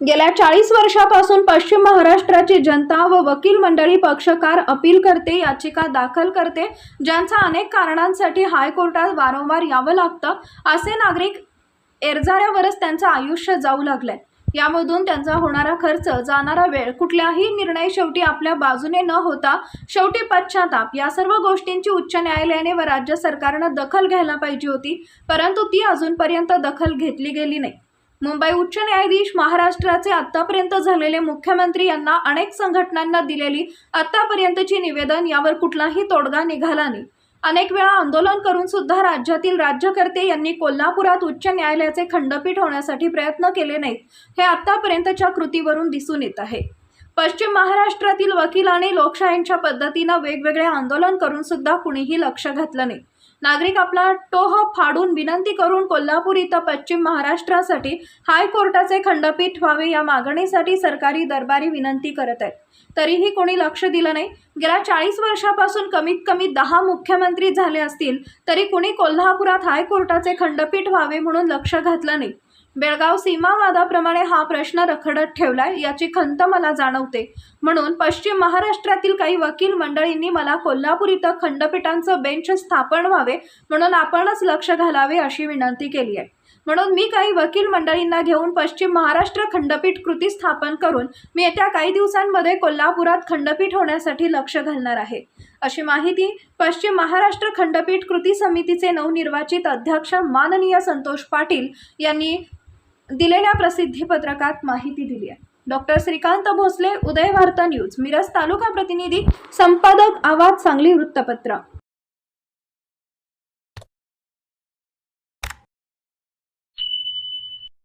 गेल्या चाळीस वर्षापासून पश्चिम महाराष्ट्राची जनता व वकील मंडळी पक्षकार अपील करते याचिका दाखल करते ज्यांचा अनेक कारणांसाठी हायकोर्टात वारंवार यावं लागतं असे नागरिक एरजाऱ्यावरच त्यांचं आयुष्य जाऊ लागलंय. यामधून त्यांचा होणारा खर्च जाणारा वेळ कुठल्याही निर्णय शेवटी आपल्या बाजूने न होता शेवटी पश्चाताप या सर्व गोष्टींची उच्च न्यायालयाने व राज्य सरकारनं दखल घ्यायला पाहिजे होती परंतु ती अजूनपर्यंत दखल घेतली गेली नाही. मुंबई उच्च न्यायाधीश महाराष्ट्राचे आतापर्यंत झालेले मुख्यमंत्री यांना अनेक संघटनांना दिलेली आतापर्यंतची निवेदन यावर कुठलाही तोडगा निघाला नाही. अनेक वेळा आंदोलन करून सुद्धा राज्यातील राज्यकर्ते यांनी कोल्हापुरात उच्च न्यायालयाचे खंडपीठ होण्यासाठी प्रयत्न केले नाहीत हे आतापर्यंतच्या कृतीवरून दिसून येत आहे. पश्चिम महाराष्ट्रातील वकील आणि लोकशाहींच्या पद्धतीनं वेगवेगळे आंदोलन करून सुद्धा कुणीही लक्ष घातलं नाही. नागरिक आपला टोह फाडून विनंती करून कोल्हापूर इथं पश्चिम महाराष्ट्रासाठी हायकोर्टाचे खंडपीठ व्हावे या मागणीसाठी सरकारी दरबारी विनंती करत आहेत. तरीही कोणी लक्ष दिलं नाही. गेल्या चाळीस वर्षापासून कमीत कमी दहा मुख्यमंत्री झाले असतील तरी कुणी कोल्हापुरात हायकोर्टाचे खंडपीठ व्हावे म्हणून लक्ष घातलं नाही. बेळगाव सीमावादाप्रमाणे हा प्रश्न रखडत ठेवलाय याची खंत मला जाणवते. म्हणून पश्चिम महाराष्ट्रातील काही वकील मंडळींनी मला कोल्हापूर इथं खंडपीठांचं बेंच स्थापन व्हावे म्हणून आपणच लक्ष घालावे अशी विनंती केली आहे. म्हणून मी काही वकील मंडळींना घेऊन पश्चिम महाराष्ट्र खंडपीठ कृती स्थापन करून मी येत्या काही दिवसांमध्ये कोल्हापुरात खंडपीठ होण्यासाठी लक्ष घालणार आहे. अशी माहिती पश्चिम महाराष्ट्र खंडपीठ कृती समितीचे नवनिर्वाचित अध्यक्ष माननीय संतोष पाटील यांनी दिलेल्या प्रसिद्धी पत्रकात माहिती दिली आहे. डॉक्टर श्रीकांत भोसले उदय वार्ता न्यूज मिरज तालुका प्रतिनिधी संपादक आवाज सांगली वृत्तपत्र.